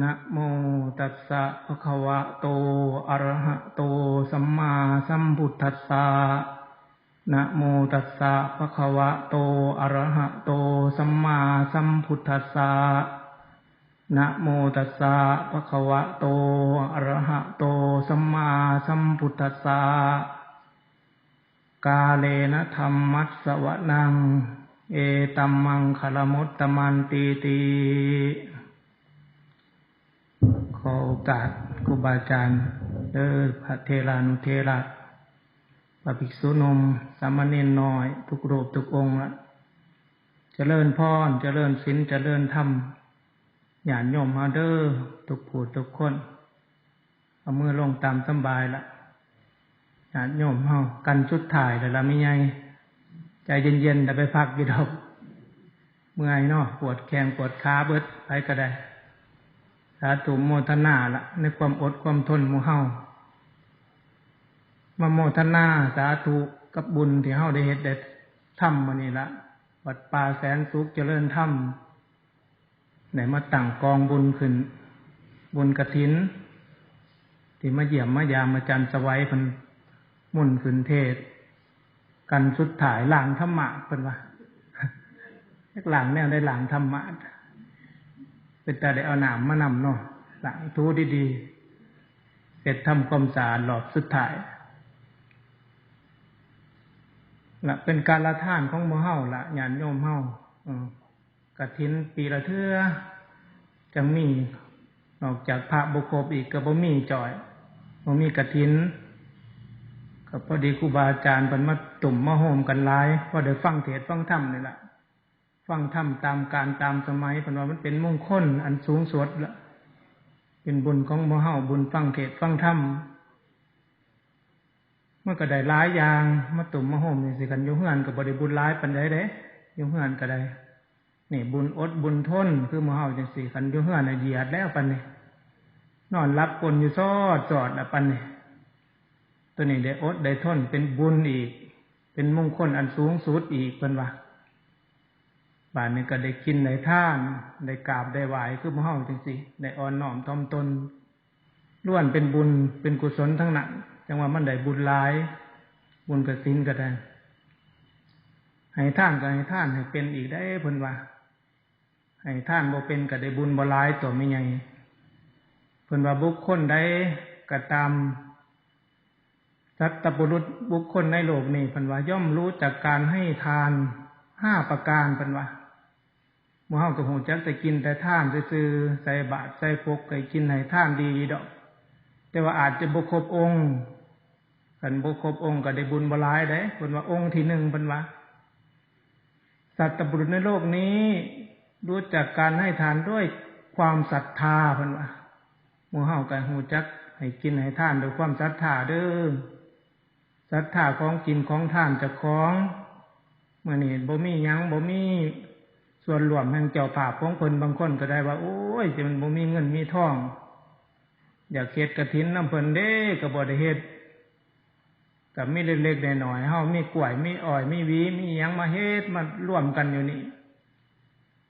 นะโมตัสสะภะคะวะโต อะระหะโต สัมมาสัมพุทธัสสะนะโมตัสสะภะคะวะโต อะระหะโต สัมมาสัมพุทธัสสะนะโมตัสสะภะคะวะโต อะระหะโต สัมมาสัมพุทธัสสะกาเลนะธรรมัสสวนัง เอตัมมังคลมุตตมันตีตี ขอโอกาสครูบาอาจารย์เด้อพระเทรานุเทระพระภิกษุนมสามเณรน้อย ทุกรูปทุกองค์ละเจริญพรเจริญศีลเจริญธรรมหยาดโยมมาเด้อทุกผู้ทุกคน เอามือลงตามสบายละหยาดโยมเฮากันชุดถ่ายแต่ละไม่ไงใจเย็นๆแต่ไปพักกี่ดอกเมื่อยเนาะปวดแข้งปวดขาเบิดไปก็ได้ สาธุโมทนาละในความอดความทนมูเฮามาโมทนาสาธุกับบุญที่เฮาได้เฮ็ดได้ทำมานี่ละวัดป่าแสนสุขเจริญธรรมไหนมาตั้งกองบุญขึ้น บุญกระถิน ที่มาเยี่ยมมายามมาจันสวัยเพันมุ่นขึ้นเทศ กันสุดถ่ายหลางธรรมะเป็นว่าหลางแนวได้หลางธรรมะ เป็นต่ได้เอาหนามมานำเนาะหลังทูดีๆเสร็จทำความสะอาดหลอดสุดท้ายละเป็นการละท่านของโมเฮาละญาณโยมเฮากระถินปีละเทือจังมีนอกจากพระบุคบอีกก็บ่มีจ่อยบ่มีกระถินก็พอดีครูบาอาจารย์เป็นมาตุ่มมาโฮมกันหลายว่าเดี๋ยวฟังเทศฟังธรรมนี่แหละ ฟังธรรมตามการตามสมัยเป็นว่ามันเป็นมงคลอันสูงสุดละเป็นบุญของโมเฮาบุญฟังเทศฟังธรรมเมื่อก็ได้หลายอย่างมาตุ่มมาโฮมนี่สิกันยุ่งเฮือนกับบริบุญหลายปันใดเด้ยุ่งเฮือนก็ได้นี่บุญอดบุญทนคือโมเฮาจังสี่กันยุ่งเฮือนเหยียดแล้วปันนี่นอนรับปนอยู่ซอดจอดละปันนี่ตัวนี้ได้อดได้ทนเป็นบุญอีก เป็นมงคลอันสูงสุดอีกเป็นว่า บานนี้ก็ได้กินได้ท่านได้กราบได้ไหวคือมห้องจริงสิได้อ่อนน้อมทอมตนล้วนเป็นบุญเป็นกุศลทั้งนั้นจังว่ามันได้บุญหลาย บุญกระสินก็ได้ให้ท่านก็ให้ท่านให้เป็นอีกได้เพิ่นว่าให้ท่านบ่เป็นก็ได้บุญบ่หลายตัวไม่ใหญ่เพิ่นว่าบุคคลใดก็ตามสัตบุรุษบุคคลในโลกนี้เพิ่นว่าย่อมรู้จากการให้ทานห้าประการเพิ่นว่า มู่เฮากับหูจักแต่กินแต่ท่านซื่อใส่บาตรใส่พกก็กินให้ท่านดีดอก แต่ว่าอาจจะบุครบองค์กันบุครบองค์ก็ได้บุญบลายได้เพิ่นว่าองค์ที่หนึ่งเพิ่นว่าสัตบุรุษในโลกนี้ รู้จักการให้ทานด้วยความศรัทธาเพิ่นว่าหมู่เฮากับหูจักให้กินให้ท่านด้วยความศรัทธาเด้อศรัทธาของกินของท่านจะของเมื่อนี่บ่มียังบ่มี ส่วนรวมแห่งเจ้าภาพของคนบางคนก็ได้ว่า โอ้ยจะมันบ่มีเงินมีทอง อยากเฮ็ดกระถินน้ำเพิ่นเด้ก็บ่ได้เฮ็ดกับมีเล็กๆน้อยๆเฮามีกล้วยมีอ้อยมีวีมีหยังมาเฮ็ดมาร่วมกันอยู่นี่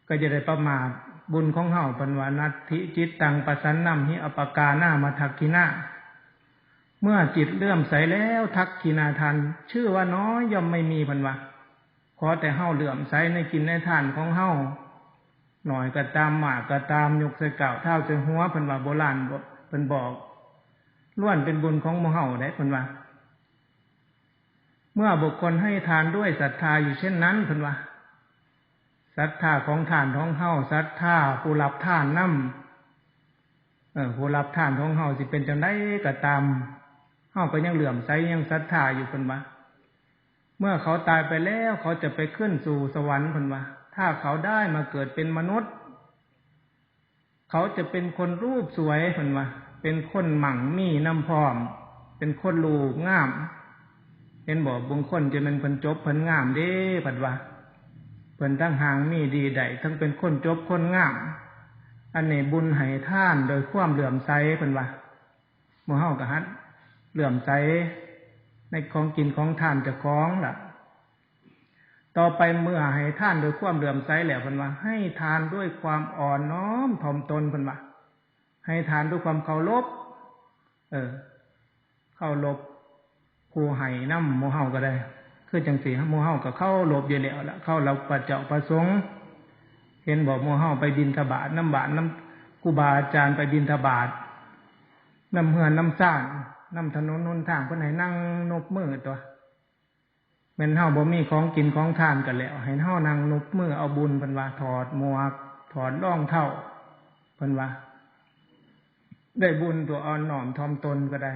ก็จะได้ประมาทบุญของเฮาป็นวานัตถิจิตตังปัสสันนำหิอปกาหน้ามาทักกินาเมื่อจิตเลื่อมใสแล้วทักกินาทัน ชื่อว่าน้อยย่อมไม่มีพันวะ อแต่เฮาเหลื่อมใสในกินในทานของเฮาหน่อยก็ตามหมากก็ตามยกใส่เก่าเท่าใส่หัวพันว่าโบราณเป็นบอกล้วนเป็นบุญของโมเฮาได้พันว่า เมื่อบุคคลให้ทานด้วยศรัทธาอยู่เช่นนั้นพันว่าศรัทธาของทานท้องเฮาศรัทธาผู้รับทานนั่มเออผู้รับทานท้องเฮาสิเป็นจังได้ก็ตามเฮาก็ยังเหลื่อมใสยังศรัทธาอยู่พันว่า เมื่อเขาตายไปแล้วเขาจะไปขึ้นสู่สวรรค์พันว่า ถ้าเขาได้มาเกิดเป็นมนุษย์ เขาจะเป็นคนรูปสวยพันว่า เป็นคนหมั่งมีน้ำพร้อม เป็นคนลูกงามเห็นบอกบางคนจะเป็นคนจบพันงามเด้พันว่าเพิ่นทั้งหางมีดีใดทั้งเป็นคนจบคนงาม อันนี้บุญให้ท่านโดยความเหลื่อมใสเพิ่นว่าโมเฮากะฮัดเหลื่อมใส ในของกินของทานจะคล้องล่ะ ต่อไปเมื่อให้ท่านโดยความเหลื่อมใสแล้วพิ่นว่า ให้ทานด้วยความอ่อนน้อมถ่อมตนพิ่นว่าให้ทานด้วยความเคารพเออเคารพผู้ให้น้ำโมเฮาก็ได้ คือจังสีโมเฮาก็เข้าลบอยู่แล้วละเข้าเราประเจาะประสงค์เห็นบอกโมเฮาไปบินทบาทน้ำบาทน้ำกูบาอาจารย์ไปบินทบาทน้ำเหือนน้ำซ่าน น้ำถนนนนทางคนไหนนั่งนบมือตัวเป็นเฮาบ่มีของกินของทานกันแล้วให้เฮานั่งนบมือเอาบุญเป็นว่าถอดหมวกถอดร่องเท่าเป็นว่าได้บุญตัวอ่อนหน่อมทอมตนก็ได้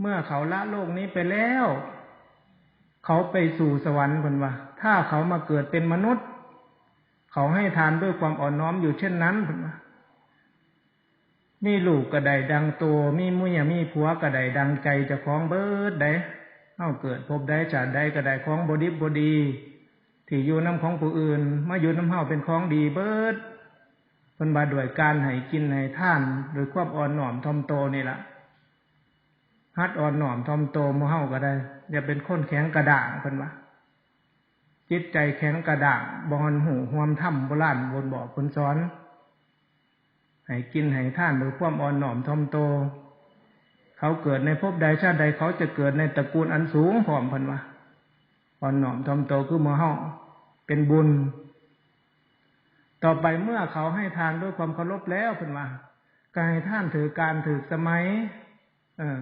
เมื่อเขาละโลกนี้ไปแล้ว เขาไปสู่สวรรค์คนว่า ถ้าเขามาเกิดเป็นมนุษย์ เขาให้ทานด้วยความอ่อนน้อมอยู่เช่นนั้นคนว่า มีลูกกระไดดังตัวมีมุยมีผัวกระไดดังใจจะคล้องเบิดได้เข้าเกิดพบได้จากได้กระไดคล้องบดิบบดีที่อยู่น้ำของผู้อื่น มาอยู่น้ำเฮาเป็นของดีเบิดเพิ่นบาด้วยการให้กินให้ท่านโดยความอ่อนหน่อมทอมโตนี่ละฮัดอ่อนหน่อมทอมโตมเฮาก็ได้อย่าเป็นคนแข็งกระด่างเพิ่นว่าจิตใจแข็งกระด่างบอนหูหวมถ้ำโบราณบนบอคนสอน ให้กินให้ท่านโดยความอ่อนหน่อมทอมโต เขาเกิดในภพใดชาติใดเขาจะเกิดในตระกูลอันสูงพร้อมเพิ่นว่าอ่อนหน่อมทอมโตคือมเฮาเป็นบุญ ต่อไปเมื่อเขาให้ทานด้วยความเคารพแล้วเพิ่นว่าการให้ท่านถือการถือสมัย เออ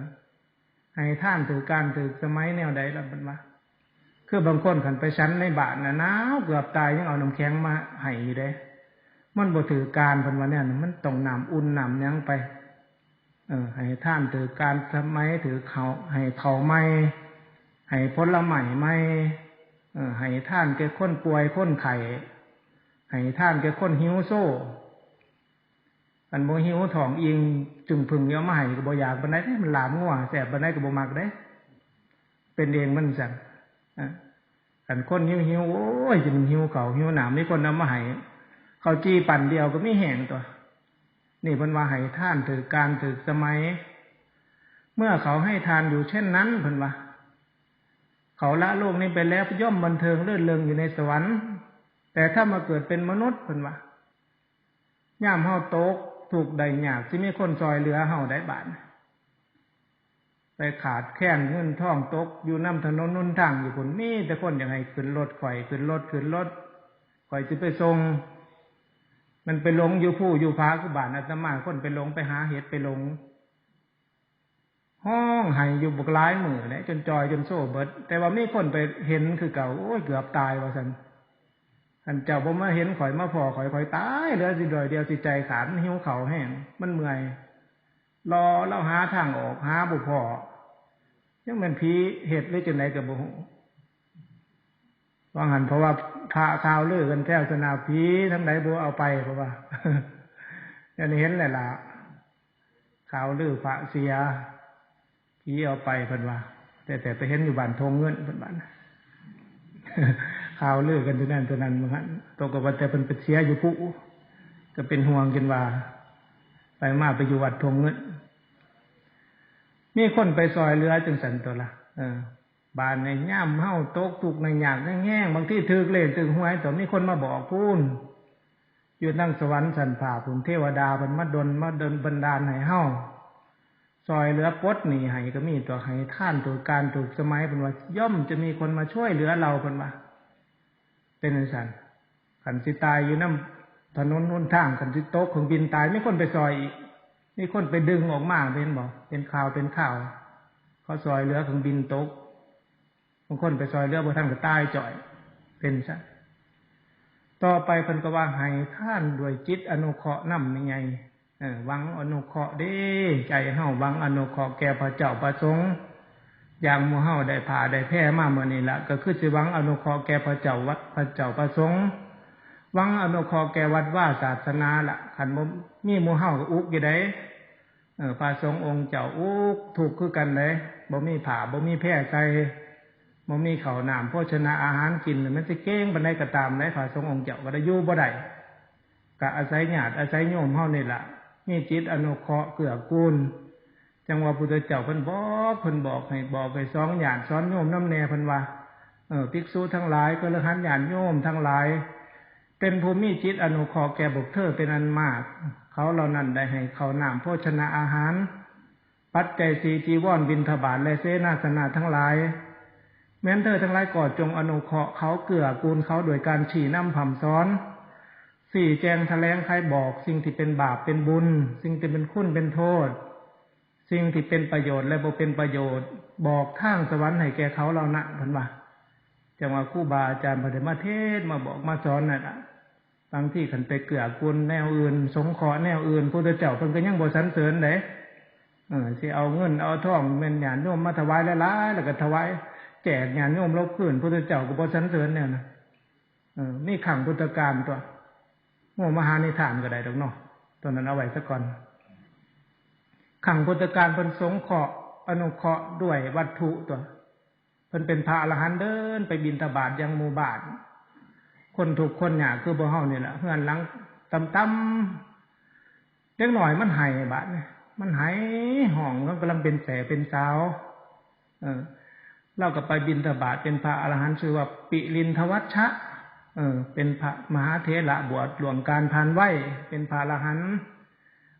ให้ท่านถือการถือสมัยแนวใดละเพิ่นว่าคือบางคนขันไปชั้นในบาทนะหนาวเกือบตายยังเอาน้ำแข็งมาให้อยู่เด้ มันบ่ถือการพิ่นว่าเนี่ยมันต้องนำอุ่นนำยังไป เออ ให้ท่านถือการสมัยถือเขาให้เขาไม่ให้ผลไม้ไม่เออให้ท่านแก่คนป่วยคนไข้ให้ท่านแก่คนหิวโซ่อันโมหิวท้องอิงจึงพึงเยอะมาให้ก็บ่อยากบันไดมันหลามงัวแสบบันไดก็บ่มักได้ เป็นเองมันสั่นอันคนหิวหิวโอ้ยจะมันหิวเขาหิวหนามนี่คนนำมาให้ เขาจี้ปั่นเดียวก็ไม่แห้งตัว นี่เพิ่นว่าให้ท่านถือการถือสมัย เมื่อเขาให้ทานอยู่เช่นนั้นเพิ่นว่า เขาละโลกนี้ไปแล้วย่อมบันเทิงเลื่อนเริงอยู่ในสวรรค์ แต่ถ้ามาเกิดเป็นมนุษย์เพิ่นว่าย่ามเฮาโต๊กถูกใดหยากที่มีคนซอยเหลือเฮาได้บาทไปขาดแค้นเงินท่องตก อยู่น้ำถนนนุ่นทางอยู่คนมีแต่คนอย่างไรขึ้นรถข่อยขึ้นรถขึ้นรถข่อยจะไปส่ง มันไปหลงอยู่ผู้อยู่พาคือบาทอาตมาคนไปหลงไปหาเห็ดไปหลง ห้องไห้อยู่บุกร้ายมือเลยจนจอยจนโซ่เบิด แต่ว่ามีคนไปเห็นคือเก่าโอ้ยเกือบตายว่าสันอันเจ้าผมมาเห็นข่อยมาพอข่อยข่อยตายเหลือสิดอยเดียวสิใจขาดหิวเขาแห้งมันเมื่อยรอเล่าหาทางออกหาบุพอยังเป็นผีเห็ดหรือจะไหนกับบุ ว่าหันเพราะว่าพาข่าวเลือกันแท้สนาผีทั้งไหนบัวเอาไปเพราะว่าอย่างนี้เห็นแหละล่ะข่าวลือพระเสียผีเอาไปเพิ่นว่า แต่แต่ไปเห็นอยู่บ้านทงเงินเพิ่นบ้านข่าวลือกันตัวนั้นตัวนั้นมือนกันตกกับว่าแต่เป็นไปเสียอยู่ปุ๊ก็เป็นห่วงจนว่า ไปมาไปอยู่วัดทงเงินมีคนไปซอยเรือจึงสันตัวละเออ บานในย่ำเฮ้าตกถูกในหยากในแง่งบางที่ถือเล่นถึงหวยแต่มีคนมาบอกพูนอยู่นั่งสวรรค์สันผ่าผุนเทวดาเป็นมาดนมาเดินบันดาลให้เฮ้าซอยเรือปดหนีให้ก็มีตัวให้ท่านตัวการถูกสมัยเป็นว่าย่อมจะมีคนมาช่วยเหลือเราเป็นว่าเป็นสันขันสิตายอยู่น้ำถนนนุ่นทางขันสิโต๊ะของบินตายไม่คนไปซอยอีกมีคนไปดึงออกมาเป็นบอกเป็นข่าวเป็นข่าวเขาซอยเรือของบินตก บางคนไปซอยเรือบางท่านก็ตายจ่อย เป็นซะต่อไปเพิ่นก็ว่าให้ท่านด้วยจิตอนุเคราะห์นำยังไงเออวังอนุเคราะห์ดีใจเฮาวังอนุเคราะห์แก่พระเจ้าประสงค์อย่างมูเฮาได้ผ่าได้แพ้มาเมื่อนี้ละก็คือสิวังอนุเคราะห์แก่พระเจ้าวัดพระเจ้าประสงค์วังอนุเคราะห์แก่วัดว่าศาสนาละขันบ่มีมูเฮาก็อุกอยู่ได้เออพระสงฆ์องค์เจ้าอุกถูกคือกันเลยบ่มีผ่าบ่มีแพ้ใจ ส่บ่มีเขาหนามโภชนะอาหารกินมันจะเก้งบันไดก็ตามได้พระสงองค์เจ้าก็ได้ยู่บ่ได้ก็อาศัยญาติอาศัยโยมเฮานี่ละมีจิตอนุเคราะห์เกื้อกูลจังว่าพุทธเจ้าเพิ่นบอกเพิ่นบอกให้บอกให้สองญาติสอนโยมน้ำแน่เพิ่นว่าเออภิกษุทั้งหลายก็ลยหันญาติโยมทั้งหลาย เป็นภูมิจิตอนุเคราะห์แก่บุกเธอเป็นอันมาก เขาเหล่านั้นได้ให้เขานามโภชนาอาหาร ปัจจัยสีจีวรบินทบาทและเสนาสนะทั้งหลาย แม้นเธอทั้งหลายกอดจงอนุเคราะห์เขาเกื่อกูลเขาโดยการฉี่น้ำผ่ำซ้อนสี่แจงแถลงใครบอกสิ่งที่เป็นบาปเป็นบุญ สิ่งที่เป็นคุณเป็นโทษ สิ่งที่เป็นประโยชน์และบ่เป็นประโยชน์ บอกทางสวรรค์ให้แก่เขาเรานะพันว่าจังว่าคู่บาอาจารย์ปฏิมาเทศมาบอกมาสอนนั่นอะบางที่ขันไปเกลือกุลแนวอื่น สงเคราะห์แนวอื่นพระเจ้าเพิ่นก็ยังบ่สรรเสริญเด้เออสิเอาเงินเอาทองเม็นญาณโยมมาถวายหลายๆแล้วก็ถวาย แจกญาณโยมลบพื้นพระเจ้าก็บ่สรรเสริญแนวนะเออนี่ขังพุทธการตัวโง่มหานิทานก็ได้ดอกเนาะตอนนั้นเอาไว้ซะก่อน ขังพุทธการเป็นสงเคราะห์อนุเคราะห์ด้วยวัตถุตัวเพิ่นเป็นพระอรหันต์เดินไปบินตบาทยังหมู่บานคนถูกคนหยาคือบ่เฮาเนี่ยแหละเฮือนหลังตำตำเล็กหน่อยมันไห้บาดนี่มันไห้ห้องมันกำลังเป็นแสเป็นสาว เออ เราก็ไปบินตบาทเป็นพระอรหันต์ชื่อว่าปิลินทวัชชะ เออ เป็นพระมหาเถระบวชหลวงการพานไหวเป็นพระอรหันต์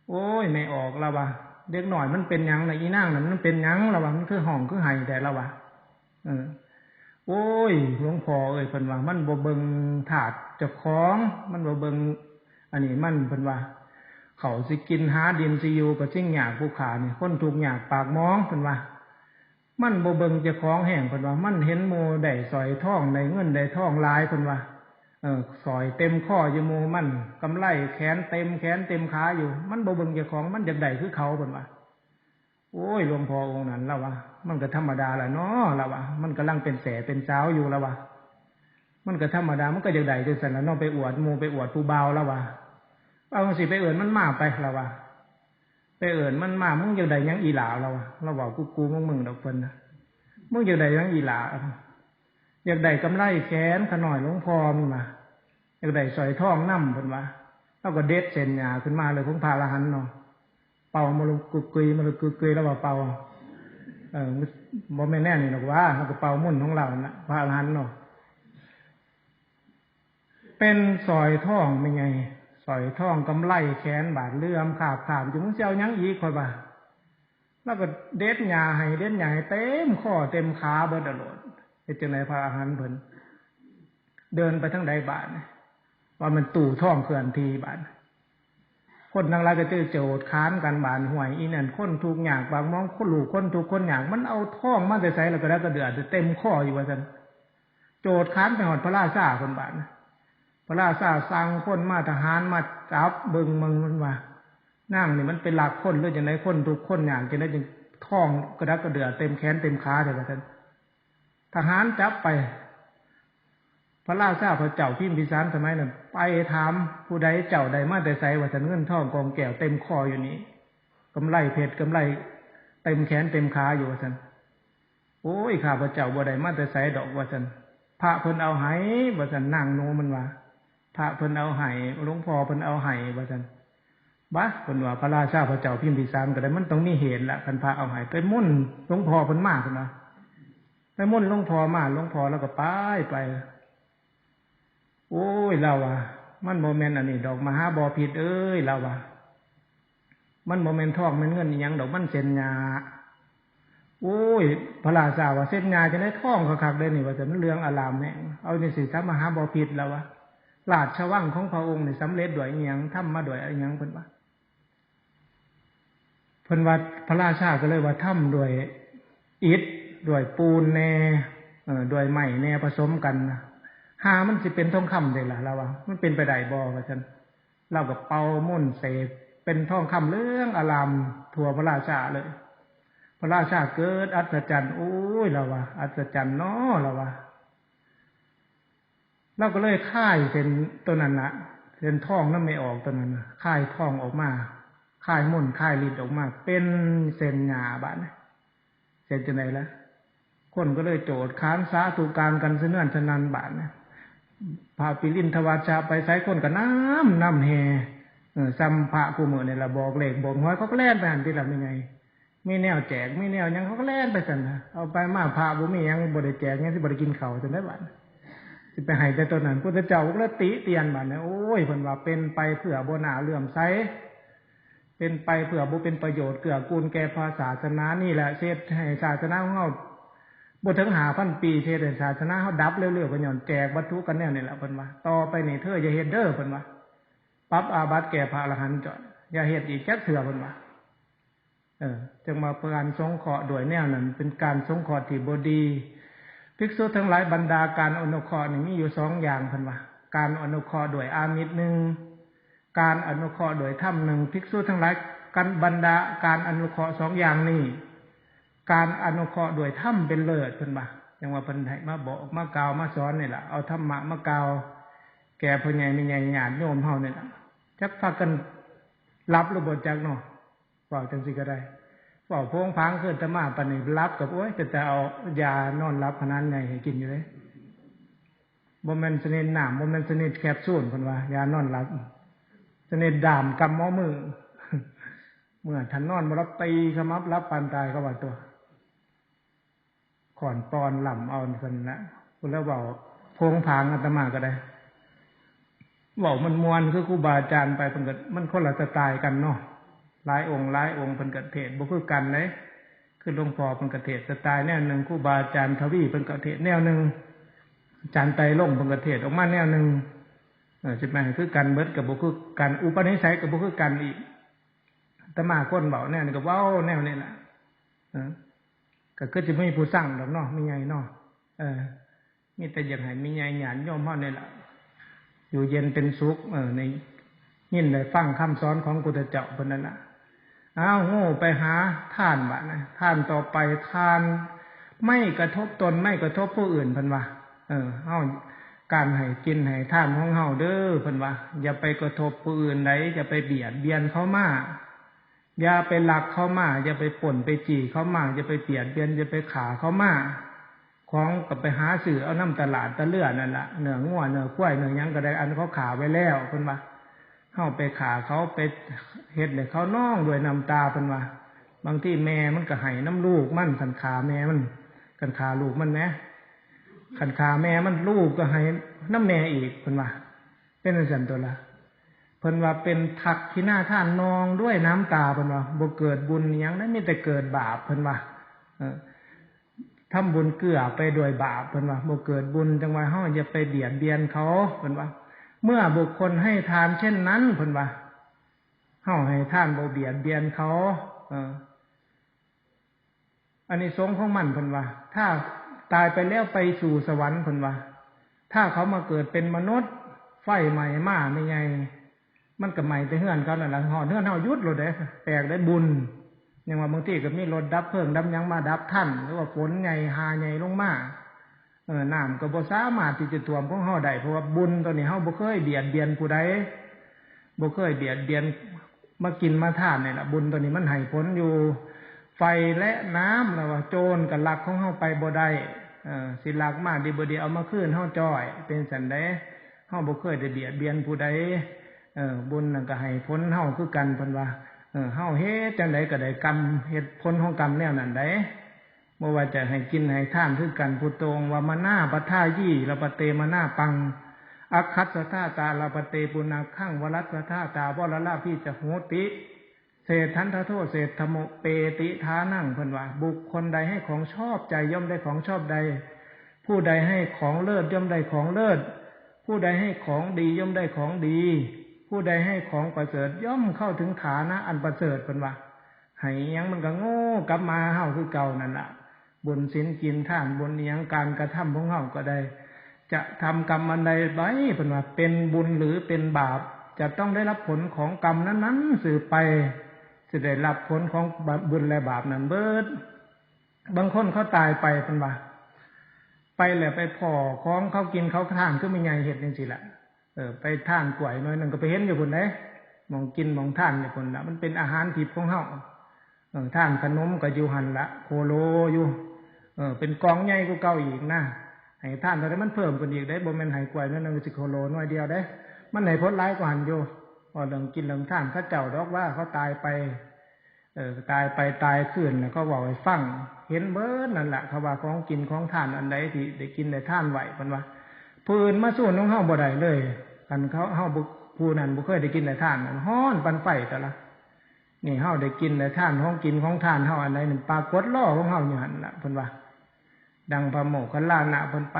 โอ้ยไม่ออกแล้ววะเด็กหน่อยมันเป็นยังนะอีนั่งน่ะมันเป็นยังระวังคือห้องคือไห้แต่ละวะเออ โอ้ยหลวงพ่อเอ้ยเพิ่นว่ามันบ่เบิงถาดเจ้าของ มันบ่เบิงอันนี้มันเพิ่นว่า เขาสิกินหาดินสิอยู่ก็สิ่งยากผู้ขานี่ยคนถูกหยากปากมองเพิ่นว่า มันบ่เบิงเจ้าของแห่งเพิ่นว่า มันเห็นโมได้สอยทองได้เงินได้ทองลายเพิ่นว่าเออสอยเต็มข้ออยู่โมมันกำไลแขนเต็มแขนเต็มขาอยู่ มันบ่เบิงเจ้าของมันอยากได้คือเขาเพิ่นว่าโอ้ยหลวงพ่อองค์นั้นแล้ววะมันก็ธรรมดาแหละเนาะแล้ววะมันกำลังเป็นแสเป็นเจ้าอยู่แล้ววะมันก็ธรรมดามันก็อยากได้จังซั่นแล้วเนาะไปอวดหมู่ไปอวดผู้เบาแล้ววะเอาสิไปเอิ้นมันมาไปแล้ววะ ไปเอิ้นมันมามึงอยากได้หยังอีหลาแล้ววะเราบอกกูกูมึงมึงดอกเพิ่นนะมึงอยากได้หยังอีหลาอยากได้กำไรแขนขน่อยหลวงพ่อมันมาอยากได้สอยทองน้ำเพิ่นว่าแล้วก็เด็ดเส้นหญ้าขึ้นมาเลยของพาละหันเนาะเป่ามาลงกุกุยมาลงกุกุยแล้วว่าเป่าเออบ่แม่แน่นี่หรอกว่าแล้วก็เป่ามุ่นของเรานะพระอรหันเนาะเป็นสอยทองเป็นไง สอยท่องกำไลแขนบาดเลื่อมขาบขาบจุงเสียวยังอีกคอยบ่าแล้วก็เด็ดหญ้าให้เด็ดหญ้าให้เต็มข้อเต็มขาเบิดอโลดเฮ็ดจังไดพระอรหันต์เพิ่นเดินไปทั้งใดบาทว่ามันตู่ท่องเคลื่อนทีบาทคนทั้งหลายก็เจอโจดค้านกันบานห่วยอีนั่นคนถูกหยากบางมองคนหลูกคนถูกคนหยากมันเอาท่องมาแต่ใส่แล้วก็แล้วก็เดือดเต็มข้ออยู่ว่าซั่นโจดค้านไปหอดพระราชาคนบาน พระราชาสั่งคนมาทหารมาจับเบิงเมืองมันว่านั่งนี่มันเป็นหลักคนหรือจังไดคนถูกคนหยากจังไดจึงท่องกระดักกระเดือเต็มแขนเต็มขาเลยว่าซั่นทหารจับไป พระราชาพระเจ้าพิมพิสารสมัยนั้นไปถามผู้ใดเจ้าใดมาแต่ใสว่าฉันเงินทองกองแก้วเต็มคออยู่นี้กำไรเพชรกำไรเต็มแขนเต็มขาอยู่ว่าฉันโอ้ยข้าพระเจ้าบ่ได้มาแต่ใสดอกว่าฉันพระเพิ่นเอาไหว่าฉันนั่งโนมันว่า พระเพิ่นเอาไห้หลวงพ่อเพิ่นเอาไหว่าฉันบ้าเพิ่นว่าพระราชาพระเจ้าพิมพิสารก็ได้มันต้องมีเหตุละคันพระเอาไห้ไปมุ่นหลวงพ่อเพิ่นมากนะไปมุ่นหลวงพ่อมาหลวงพ่อแล้วก็ไปไป โอ้ยเราว่ะ มันโมเมนต์อันนี้ดอกมหาบอผิดเอ้ยเราว่ะ มันโมเมนต์ทองมันเงินยังดอกมันเส้นยาโอ้ยพระราชาว่าเส้นยาจะได้ท่องคักๆได้นี่ว่าจะมันเรื่องอารามแม่งเอาในสิทธมหาบอผิดแล้ววะ ราชวังของพระองค์นี่สำเร็จด้วยอหยังทำมาด้วยอหยังเพิ่นว่าเพิ่นว่าพระราชาก็เลยว่าทำด้วยอิฐด้วยปูนแน่เออด้วยไม้แน่ผสมกันนะหามันสิเป็นทองคำเลยล่ะเราว่ามันเป็นไปได้บ่ว่าฉันเรากับเปามุ่นเสพเป็นทองคำเรื่องอารามทั่วพระราชาเลย พระราชาเกิดอัศจรรย์โอ้ยเราว่าอัศจรรย์เนาะเราว่า เราก็เลยค่ายเส้นตัวนั้นละเส้นทองนั่นไม่ออกตัวนั้นค่ายทองออกมาค่ายมุ่นค่ายลิ้นออกมา เป็นเส้นหยาบ้านเส้นจะไหนละคนก็เลยโจดค้านสาธุการกันเสนื่อนชนันบาทนี่ยพาปิลินทวาชาไปใส่คนกับน้ำน้ำแห่ซ้ำพระกูเมือเนี่ยละบอกเลขบอกห้อยเขาก็แล่นไปหันที่ลำยังไงไมีแนวแจกไมีแนวยังเขาก็แล่นไปสันนะเอาไปมาพระบุมียังบริแจกยังที่บริกินเขาจนได้บ้าน สิไปให้แต่ตัวนั้นพุทธเจ้าก็เลยติเตียนบัดนี้โอ้ยเพิ่นว่าเป็นไปเพื่อบนาเลื่อมใสเป็นไปเพื่อบ่เป็นประโยชน์เกื้อกูลแก่พระศาสนานี่แหละเทศให้ศาสนาของเฮาบ่ถึงหาพันปีเทศให้ศาสนาเฮาดับเร็วๆก็ย้อนแจกวัตถุกันแนวนี่แหละเพิ่นว่าต่อไปนี่เธออย่าเฮ็ดเด้อเพิ่นว่าปรับอาบัติแก่พระอรหันต์จ้ะอย่าเฮ็ดอีกจักเทื่อเพิ่นว่าเออจึงมาเพื่อนสงเคราะห์ด้วยแนวนั้นเป็นการสงเคราะห์ที่บดี ภิกษุทั้งหลายบรรดาการอนุเคราะห์นี่มีอยู่สองอย่างเพันว่าการอนุเคราะห์โดยอามิตรหนึ่งการอนุเคราะห์โดยถ้ำหนึ่งภิกษุทั้งหลายกันบรรดาการอนุเคราะห์สองอย่างนี้การอนุเคราะห์โดยถ้ำเป็นเลิศเพันว่าอย่างว่าเพันให้มาบอกมากาวมาสอนนี่แหละเอาธรรมะมากาวแก่พ่อใหญ่ไม่ใหญ่ญาติโยมเฮาเนี่แหละจักพากันรับรือบทจักเนาะว่าจังสิก็ได้ ว่าพงพังขึ้นธรรมาปนนี้รับกับโอ้ยก็จะเอายานอนรับพนันไงให้กินอยู่เลยบ่แม่นสนิทหนามบ่แม่นสนิทแคปซูลเพิ่นว่า ยานอนรับสนิทดามกำม้อมือเมื่อทันนอนบ่รับตีขมับรับปานตายเขาว่าตัวขอนปอนหล่ำเอาคนนะคุณแล้วบอกพงพางอาตมาก็ได้บอกมันมวนคือครูบาอาจารย์ไปมันก็มันคนละสไตล์กันเนาะ หลายองค์หลายองค์เป็นกระเทศบ่คือกันเลยคือหลวงพ่อเป็นกระเทศสไตล์แนวหนึ่งครูบาอาจารย์ทวีเป็นกระเทศแนวหนึ่งอาจารย์ไตรลงเป็นกระเทศออกมาแนวหนึ่งเออจะไปคือกันเบิดกับบ่คือกันอุปนิสัยกับบ่คือกันอีกตมาคนเบาแนวนี้ก็เว้าแนวนี้แหละก็คือจะไม่มีผู้สั่งดอกเนาะมีไงเนาะเออมีแต่อย่างให้มีไงหยานโยมเฮานี่แหละอยู่เย็นเป็นสุขเออในยินได้ฟังคำสอนของกุตเจ้าคนนั้นละ อ้าวโง่ไปหาท่านบะนะท่านต่อไปท่าน ไม่กระทบตนไม่กระทบผู้อื่นเพันว่าเออเฮาการให้กินให้ท่านของเฮาเด้อเพันว่าอย่าไปกระทบผู้อื่นใดอย่าไปเบียดเบียนเขามาอย่าไปหลักเขามาอย่าไปป่นไปจี่เขามาอย่าไปเบียดเบียนอย่าไปขาเขามาของกับไปหาสื่อเอาน้ำตลาดตะเลือนั่นละเนื้อง่วเนื้อกล้วยเนื้อยังก็ได้อันเขาขาไว้แล้วเพิ่นว่า เข้าไปขาเขาไปเฮ็ดเลยเขาน้องด้วยน้ำตาเพิ่นว่าบางที่แม่มันก็ให้น้ำลูกมันขันขาแม่มันขันขาลูกมันแหมขันขาแม่มันลูกก็ให้น้ำแม่อีกเพิ่นว่า เป็นสันตัวละเพิ่นว่าเป็นทักที่หน้าท่านนองด้วยน้ำตาเพิ่นว่าบ่เกิดบุญยังนั้นมีแต่เกิดบาปเพิ่นว่าเออทำบุญเกลือไปด้วยบาปเพิ่นว่าบ่เกิดบุญจังว่าเฮาอย่าไปเบียดเบียนเขาเพิ่นว่า เมื่อบุคคลให้ทานเช่นนั้นเพิ่นว่าเฮาให้ทานบ่เบียดเบียนเขาเอออันนี้สงของมันเพิ่นว่า ถ้าตายไปแล้วไปสู่สวรรค์เพิ่นว่า ถ้าเขามาเกิดเป็นมนุษย์ไฟใหม่มาไม่ไง มันก็ใหม่ไปเฮือนเขานั่นแหละหอเฮือนเฮายุดโลดเด้แตกได้บุญยังว่าบางทีก็มีรถดับเพลิงดับยังมาดับท่านหรือว่าฝนใหญ่หาใหญ่ลงมา เออน้ำก็บ่สามารถที่จะท่วมของเฮาได้เพราะว่าบุญตัวนี้เฮาบ่เคยเบียดเบียนผู้ใดบ่เคยเบียดเบียนมากินมาทานนี่ล่ะบุญตัวนี้มันให้ผลอยู่ ไฟและน้ำแล้วว่าโจรกับลักของเฮาไปบ่ได้เออสิลักมาดีบ่ดีเอามาคืนเฮาจ้อย เป็นสันใดเฮาบ่เคยได้เบียดเบียนผู้ใดเออบุญนั่นก็ให้ผลเฮาคือกันเพิ่นว่าเออเฮาเฮ็ดจังไดก็ได้กรรมเฮ็ดผลของกรรมแนวนั้นได้ บ่อว่าจะให้กินให้ท่านคือกันผู้ตรงว่ามาหน้าปะท่ายี่ละปะเตมาหน้าปังอักคัตสท่าตาละปะเตปุนาข้างวรัตสท่าตาวรละพี่จะโหติเศษทันทโทษเศษธโมเปติท้านั่งเพิ่นว่า บุคคลใดให้ของชอบใจย่อมได้ของชอบใด ผู้ใดให้ของเลิศย่อมได้ของเลิศ ผู้ใดให้ของดีย่อมได้ของดี ผู้ใดให้ของประเสริฐย่อมเข้าถึงฐานะอันประเสริฐเป็นว่าให้ยังมันก็โง่กลับมาเฮาคือเก่านั่นละ บุญศีลกินท่านบุญยังการกระทำของเฮาก็ได้ จะทำกรรมอันใดไว้เป็นว่าเป็นบุญหรือเป็นบาป จะต้องได้รับผลของกรรมนั้นๆสืบไปจะได้รับผลของบุญและบาปนั้นเบิด บางคนเขาตายไปเป็นว่าไปแหล้วไปพ่อของเขากินเขาทานก็ไม่ไงเหตุนี่สิละเออไปท่านกล้วยน้อยนึงก็ไปเห็นอยู่คนไหนมองกินมองท่านอยู่คนละมันเป็นอาหารทิพย์ของเฮาเออท่านขนมก็อยู่หันละโคโลอยู่ เออเป็นกองใหญ่กูเก่าอีกนะให้ท่านตอนนี้มันเพิ่มกันอีกได้บ่แม่นให้กล้วยน้อยนึงสิโคโลน้อยเดียวได้ มันไหนพ้นร้ายกว่าหันอยู่พอเรื่องกินเรื่องท่านเขาเจ้าดอกว่าเขาตายไป เออตายไปตายขึ้นเขาบอกให้ฟังเห็นเบิร์นั่นแหละเขาว่าของกินของท่านอันใดที่ได้กินได้ท่านไหวมันว่าผปืนมาสู้น้องเฮาบ่ได้เลยกันเขาเฮาบ่ผู้นั้นบ่เคยได้กินได้ท่านนั่นฮ้อนปันไฟแต่ละนี่เฮาได้กินได้ท่านของกินของทานเฮาอันใดนั่นปากฏล่อของเฮาอยู่หั่นละเพิ่นว่า ดังพระโมคคัลลานะเพิ่นไป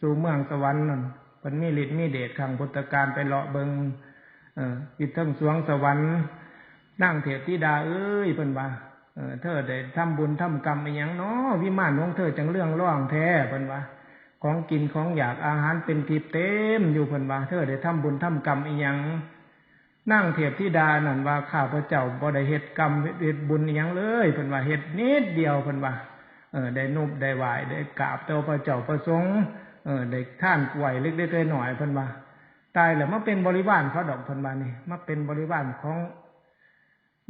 สู่เมืองสวรรค์นั่นเพิ่นมีฤทธิ์มีเดชขังพุทธการไปเลาะเบิงเออวิเทิงสวงสวรรค์นั่งเทพธิดาเอ้ยเพิ่นว่าเออเธอได้ทำบุญทำกรรมอีหยังเนาะวิมานของเธอจังเรื่องร่องแท้เพิ่นว่าของกินของอยากอาหารเป็นทิพเต็มอยู่เพิ่นว่าเธอได้ทำบุญทำกรรมอีหยังนั่งเทพธิดานั่นว่าข้าพระเจ้าบ่ได้เฮ็ดกรรมเฮ็ดบุญอีหยังเลยเพิ่นว่าเฮ็ดนิดเดียวเพิ่นว่า เออได้นุบได้ไหวได้กราบเจ้าพระเจ้าประสงค์เออได้ท่านไหวเล็กๆน้อยๆพิ่นว่าตายแล้วมาเป็นบริวารเขาดอกพิ่นว่านี่มาเป็นบริวารของ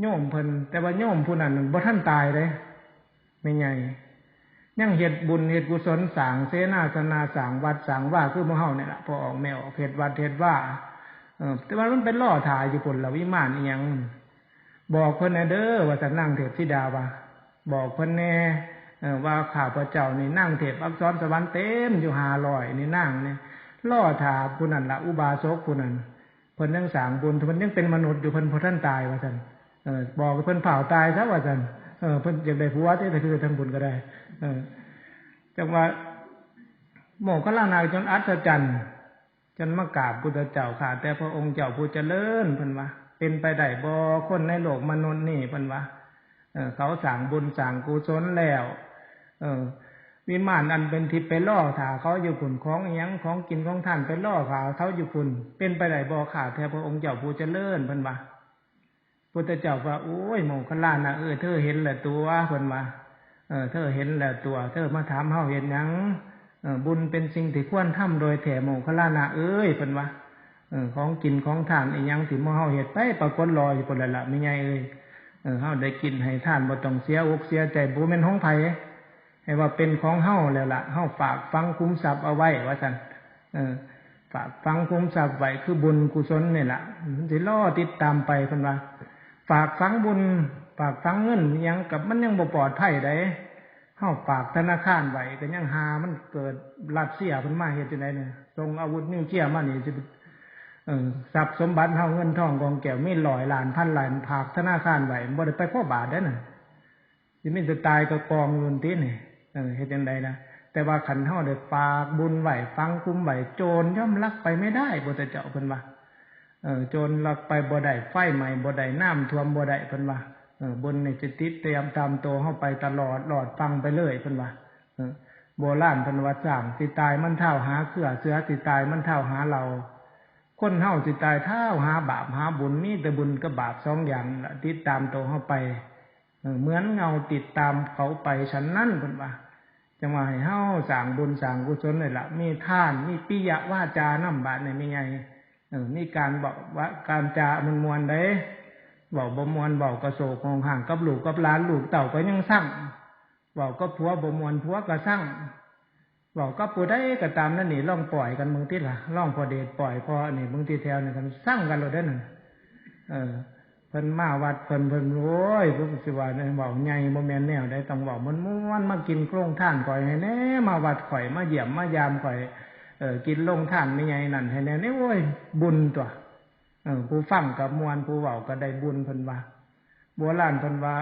โยมเพิ่นแต่ว่าโยมผู้นั้นบ่ท่านตายเลยไม่ไงยังเฮ็ดบุญเฮ็ดกุศลสร้างเสนาสนะสร้างวัดสร้างว่าคือมู่เฮาเนี่ยละพอออกแมวเฮ็ดวัดเฮ็ดว่าเออแต่ว่ามันเป็นล่อถ่ายอยู่พุ่นละวิมานอีหยังบอกเพิ่นนะเด้อว่าจะนั่งเทพธิดาว่าบอกเพิ่นแน่ ว่าข้าพระเจ้านี่นั่งเทพอักษรสวรรค์เต็มอยู่หาลอยนี่นั่งเนี่ยล่อถาผู้นั้นละอุบาสกผู้นั้นเพิ่นยังสางบุญเพิ่นยังเป็นมนุษย์อยู่เพิ่นพอท่านตายว่าซั่นเออบอกเพิ่นเผาตายซะว่าซั่นเออเพิ่นอยากได้ผัวที่แต่คือทำบุญก็ได้ เออจังว่าโมกขลานาจนอัศจรรย์จนมากราบพุทธเจ้าค่ะ แต่พระองค์เจ้าผู้เจริญเพิ่นว่าเป็นไปได้บ่คนในโลกมนุษย์นี่เพิ่นว่าเขาสั่งบุญสั่งกุศลแล้ว เออ วิมานอันเป็นทิพย์ไปล่อถาเขาอยู่ฝุ่นของอยังของกินของท่านไปล่อขาเขาอยู่ฝุ่นเป็นไปได้บ่ขาดแทพระองค์เจ้าผู้เจริญเพิ่นว่าพุทธเจ้าว่าโอ้ยโมคลานะเออเธอเห็นแหละตัวเพิ่นว่าเออ เธอเห็นแหละตัว เธอมาถามเฮาเห็นยังเออบุญเป็นสิ่งที่ควรทำโดยแถโมคลานะเอ้ยเพิ่นว่าเออของกินของทานอียังที่มเฮาเฮ็ดไปปรากฏลอยอยู่พุ่นละละไม่ใหญ่เอ้ยเออเฮาได้กินให้ท่านบ่ต้องเสียอกเสียใจบ่แม่นของไผ ให้ว่าเป็นของเฮาแล้วล่ะเฮาฝากฟังคุ้มทรัพย์เอาไว้ว่าซั่นเออฝากฟังคุ้มทรัพย์ไว้คือบุญกุศลนี่ล่ะมันสิล่อติดตามไปเพิ่นว่า ฝากฟังบุญ ฝากฟังเงินยังกับมันยังบ่ปลอดภัยได้เฮาฝากธนาคารไว้ก็ยังหามันเกิดรัสเซียพิ่นมาเฮ็ดจังได๋เนี่ยส่งอาวุธนิ้วเคลียมานี่สิเออทรัพย์สมบัติเฮาเงินทองกองแก้วไมีร้อยล้านพันล้านฝากธนาคารไว้บ่ได้ไปพ่อบาทเด้น่ะสิมีแต่ตายก็กองอยู่ตินี่ เออเฮ็ดจังไดนะแต่ว่าขันเฮาได้ฝากบุญไหวฟังคุ้มไหวโจรย่อมลักไปไม่ได้พุทธเจ้าเพิ่นว่าเออโจรลักไปบ่ได้ไฟใหม่บ่ได้น้ำท่วมบ่ได้เพิ่นว่าเออบุญนี่จะติดเตรียมตามโตเฮาไปตลอดหลอดฟังไปเลยเพิ่นว่าเออโบราณเพิ่นว่าสร้างสิตายมันเท่าหาเครือเสือสิตายมันเท่าหาเรา คนเฮาสิตายเท่าหาบาปหาบุญมีแต่บุญกับบาปสองอย่างติดตามโตเฮาไปเหมือนเงาติดตามเขาไปฉันนั้นเพิ่นว่า จังว่าให้เฮาสั่งบุญสั่งกุศลนี่ละมีท่านมีปิยะว่าจาน้ำบาดในมีไงเออมีการบอกว่าการจามันมวลได้บอกบ่มวลบอกกระโศกของห่างกับหลูกกับล้านหลูกเต่าก็ยังสั่งบอกก็ผัวบ่มวลผัวก็สั่งบอกก็ปูได้ก็ตามนั่นนี่ล่องปล่อยกันมึงติดละล่องพอเดชปล่อยพอนี่มึงตีแถวนี่กันสั่งกันเราได้หนึ่งเออ พิ่นมาวัดเพิ่นเพิ่นโอ้ยพวกสิว่าเนี่ยเบาใหญ่โมเมนแนวได้ต้องเบามันม้วนมากินโครงท่านข่อยให้แน่มาวัดข่อยมาเยี่ยมมายามข่อยเออกินลงท่านไม่ใหญ่นั่นให้แน่นี่โอ้ยบุญตัวเออผู้ฟังกับมวลผู้เบาก็ได้บุญเพิ่นว่าโบราณเพิ่นว่า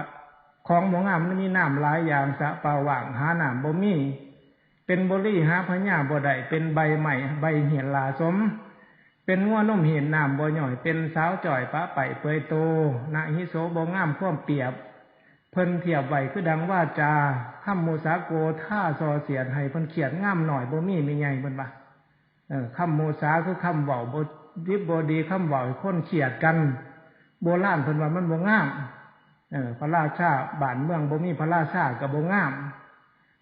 ของหมองามมันมีน้ำหลายอย่างสะเปล่าว่างหาน้ำบ่มีเป็นบรี่หาพญาบ่ได้เป็นใบใหม่ใบเหียนลาสม เป็นงัวนมเห็นน้ำบ่หน่อย เป็นสาวจ่อยปะไปเปยโตนาฮิโสบ่งามข้อมเปียบ เพิ่นเทียบไหวคือดังว่าจาข้ามโมสาโกท่าซอเสียนให้เพิ่นเขียนงามหน่อยบ่มีมีไงเพิ่นบ่เออข้ามโมสาคือข้ามเบาบ่ดิบบ่ดีข้ามเบาคนเขียดกัน โบราณเพิ่นว่ามันบ่งามเออพระราชาบ้านเมืองบ่มีพระราชากับบ่งาม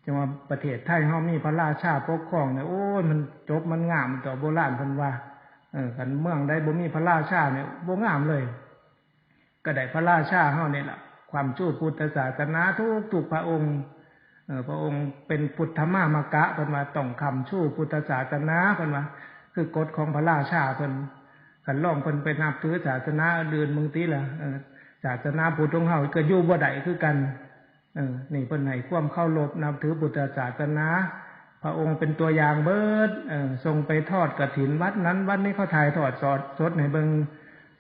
จังว่าประเทศไทยเฮามีพระราชาปกครองเนี่ยโอ้ยมันจบมันงามต่อโบราณเพิ่นว่า เออกันเมืองใดบ่มีพระราชาเนี่ยบ่งามเลย ก็ได้พระราชาเฮานี่แหละความจู้พุทธศาสนาทุกทุกพระองค์เออพระองค์เป็นพุทธมามกะเพิ่นว่าต้องคำชู้พุทธศาสนาเพิ่นว่าคือกฎของพระราชาเพิ่นกันล่องเพิ่นไปนับถือศาสนาอื่นมึงตีละเออศาสนาพุทธของเฮาก็อยู่บ่ได้คือกัน เออนี่เพิ่นให้ความเคารพนับถือพุทธศาสนา พระองค์เป็นตัวอย่างเบิดทรงไปทอดกระถินวัดนั้น วัดนี้เขาถ่ายทอดสอดสดให้เบิง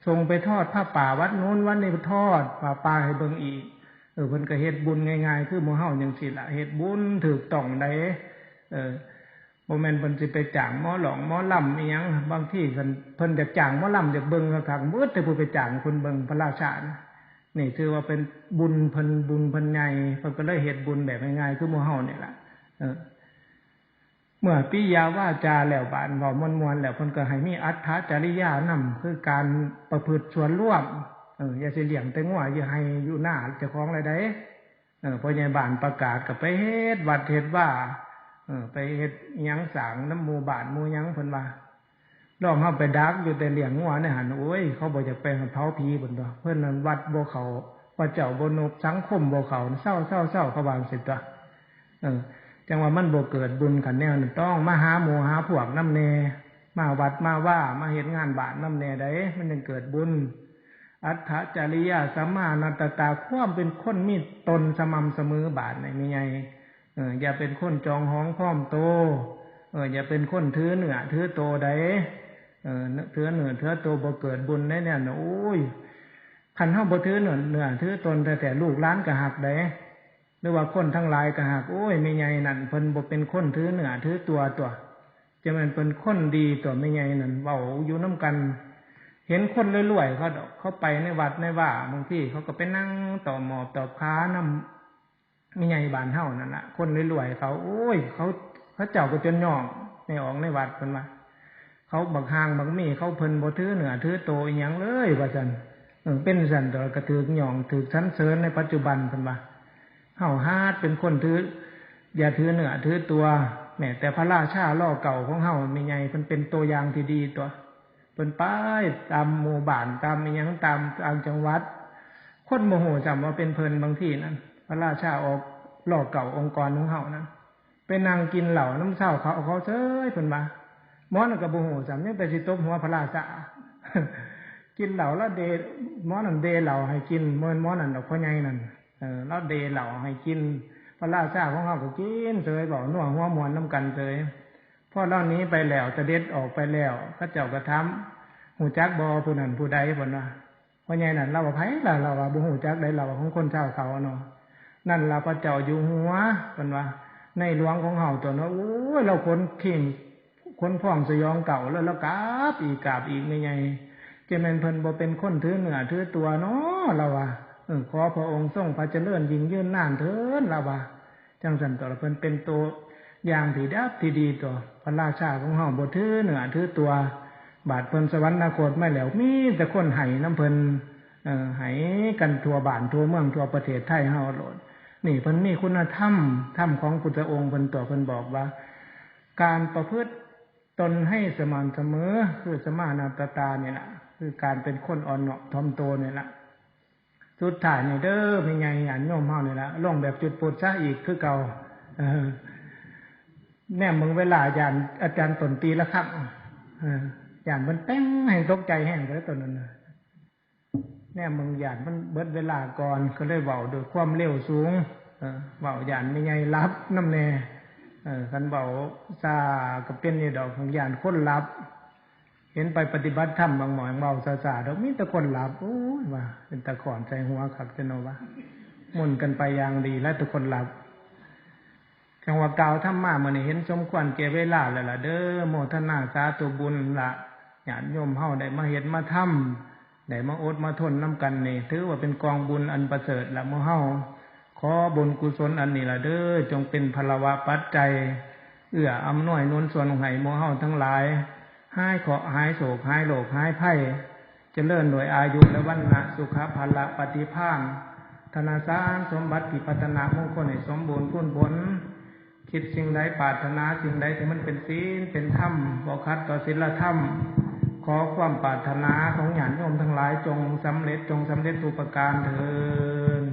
ทรงไปทอดผ้าป่าวัดนู้นวัดนี้ทอดผ้าป่าให้เบิงอีกเออเพิ่นก็เฮ็ดบุญง่ายๆ คือหมู่เฮาจังซี่ล่ะเฮ็ดบุญถูกต้องได้เออบ่แม่นเพิ่นสิไปจ้างหมอหลองหมอลำอีหยังบางทีเพิ่นเพิ่นอยากจ้างหมอลำอยากเบิ่งคักๆเบิดแต่ผู้ไปจ้างเพิ่นเบิ่งพระราชานนี่ถือว่าเป็นบุญเพิ่นบุญเพิ่นใหญ่เพิ่นก็เลยเฮ็ดบุญแบบง่ายๆคือหมู่เฮานี่ล่ะเออ เมื่อปิยาวาจาแล้วบานเว้ามวนมวนแล้วเพิ่นก็ให้มีอัตถจริยานำคือการประพฤติส่วนร่วมเอออย่าสิเลี้ยงแต่งัวอย่าให้อยู่หน้าเจ้าของอะไรได้เออพอใหญ่บ้านประกาศก็ไปเฮ็ดวัดเฮ็ดว่าเออไปเฮ็ดยังสางน้ำมูบานมูยังเพิ่นว่าลองเฮาไปดักอยู่แต่เหลี้ยงงัวในหันโอ้ยเขาบอยากไปเผาผีเพิ่นว่าเพิ่นนั้นวัดโบเขาพระเจ้าบ่นบสังคมโบเขาเศร้าเศร้าเศร้าเขาวาจังสิตัวเออ จังว่ามันบ่เกิดบุญขันแนวนี่ต้องมาหาหมูหาพวกน้ำเนมาวัดมาว่ามาเฮ็ดงานบาทน้ำเนได้มันจึงเกิดบุญ อัตถจริยาสัมมานัตตาความเป็นคนมีตนสม่ำเสมอบาทในมีไงเอออย่าเป็นคนจองห้องพ้อมโต เอออย่าเป็นคนถือเหนือถือโตได้เออถือเหนือถือโตบ่เกิดบุญได้เนี่ยนะโอ้ยคันเฮาบ่ถือเหนือเหนือถือตนแต่แต่ลูกล้านก็หักได้ หรือว่าคนทั้งหลายก็หากโอ้ยไม่ใหญ่นั่นเพิ่นบ่เป็นคนถือเหนือถือตัวตัว จะมันเป็นคนดีตัวไม่ใหญ่นั่นเว้าอยู่น้กัน เห็นคนรวยๆเขาเขาไปในวัดในว่าบางที่เขาก็ไปนั่งต่อหมอบต่อค้านำไม่ใหญ่บานเฮานั่นล่ะคนรวยๆเขา โอ้ย เขาเขาเจ้าก็จนย่องในออกในวัดเพิ่นว่าเขาบักหางบักมีเขาเพิ่นบ่ถือเหนือถือโตอีหยังเลยว่าซั่นเป็นซั่นตัวก็ถือย่องถือสันเสริญในปัจจุบันเพิ่นว่า เฮาฮาดเป็นคนถือ อย่าถือเหนือถือตัวแม้แต่พระราชาล่อเก่าของเฮามีไงมันเป็นตัวอย่างที่ดีตัวเป็นป้ายตามหมู่บ้านตามมียังตามตามจังหวัด คนโมโหจำว่าเป็นเพลินบางที่นั้นพระราชาออกล่อเก่าองค์กรของเฮานั้นไปนั่งกินเหล่าน้ำเศร้าเขาเขาเฉยเพิ่นมาหมอนกับโมโหจำยังแต่สิตบหัวพระราชากินเหล่าแล้วเดหมอนันเดเหล่าให้กินเมื่อหมอนันดอกพ่อใหญ่นั่น เออเราเดเหล่าให้กินพระราชาของเขาก็กินเสยบอกนัวหัวมวนน้ำกันเสยพ่อเล่านี้ไปแล้วจะเด็ดออกไปแล้วข้าเจ้ากระทำหูจักบอผู้นั้นผู้ใดผลว่าเพราะไงนั่นเราว่าไผ่ละเราว่าบุหูจักได้เราของคนเช่าเขาเนาะนั่นเราพระเจ้าอยู่หัวเป็นว่า ในหลวงของเฮาตัวเนาะโอ้ยเราคนขิงคนพ่องสยองเก่าแล้วแล้วกาบอีกกาบอีกไม่ไงเจม่นเพิ่นบ่เป็นคนถือเหนือถือตัวเนาะเราว่า เออขอพระองค์ทรงพระเจริญยิ่งยืนนานเถิดละว่าจังสันต่อเพิ่นเป็นตัวอย่างที่ดับที่ดีตัวพระราชาของเฮาบ่ถือเหนือถือตัว บาดเพิ่นสวรรคตไม่แล้วมีแต่คนไห้น้ำเพิ่นเออไห้กันทั่วบ้านทั่วเมืองทั่วประเทศไทยเฮาโลดนี่เพิ่นมีคุณธรรมธรรมของพุทธองค์เพิ่นตัวเพิ่นบอกว่า การประพฤติตนให้สม่ำเสมอคือสมานาตตาเนี่ยแหละคือการเป็นคนอ่อนเนาะทอมโตเนี่ยแหละ สุดท้ายเนี่ยเด้อเป็นไงอันโยมเฮาเนี่ยละลงแบบจุดปุดซะอีกคือเก่าเออแน่มึงเวลาอาจารย์อาจารย์ตนตีละครับอออาจารย์มันเต้งให้ตกใจแห้งก็เลยตนนั้นแน่มึงอาจารย์มันเบิดเวลาก่อนก็เลยเบาโดยความเร็วสูงเบาอาจารย์ไม่ไงรับน้ำแน่เออคันเบาซาก็เป็นนี่ดอกของอาจารย์คนรับ เห็นไปปฏิบัติธรรมบางหมอยเบาซาซาดอกมีแต่คนหลับโอ้ยว่าเป็นตะขอนใจหัวขักจะโนวะมุนกันไปอย่างดีแล้วทุกคนหลับจังหวะกล่าวธรรมะมันเห็นสมควรเก็บเวลาแล้วล่ะเด้อโมทนาสาธุบุญละญาติโยมเฮาได้มาเห็นมาทำได้มาอดมาทนน้ำกันนี่ถือว่าเป็นกองบุญอันประเสริฐละโมเฮาขอบุญกุศลอันนี้ละเด้อจงเป็นพลวะปัจจัย เอื้ออำนวยนุนส่วนของไหโมเฮาทั้งหลาย หายเคาะหายโศกหายโลกหายไพ่เจริญโดยอายุและวันนะสุขภาละปฏิภาณธนาสารสมบัติปัตนามงคลให้สมบูรณ์พ้นผลคิดสิ่งใดปรารถนาสิ่งใดที่มันเป็นศีลเป็นธรรมบอกคัดต่อศีลธรรม ขอความปรารถนาของญาติโยมทั้งหลายจงสำเร็จจงสำเร็จทุกประการเถิด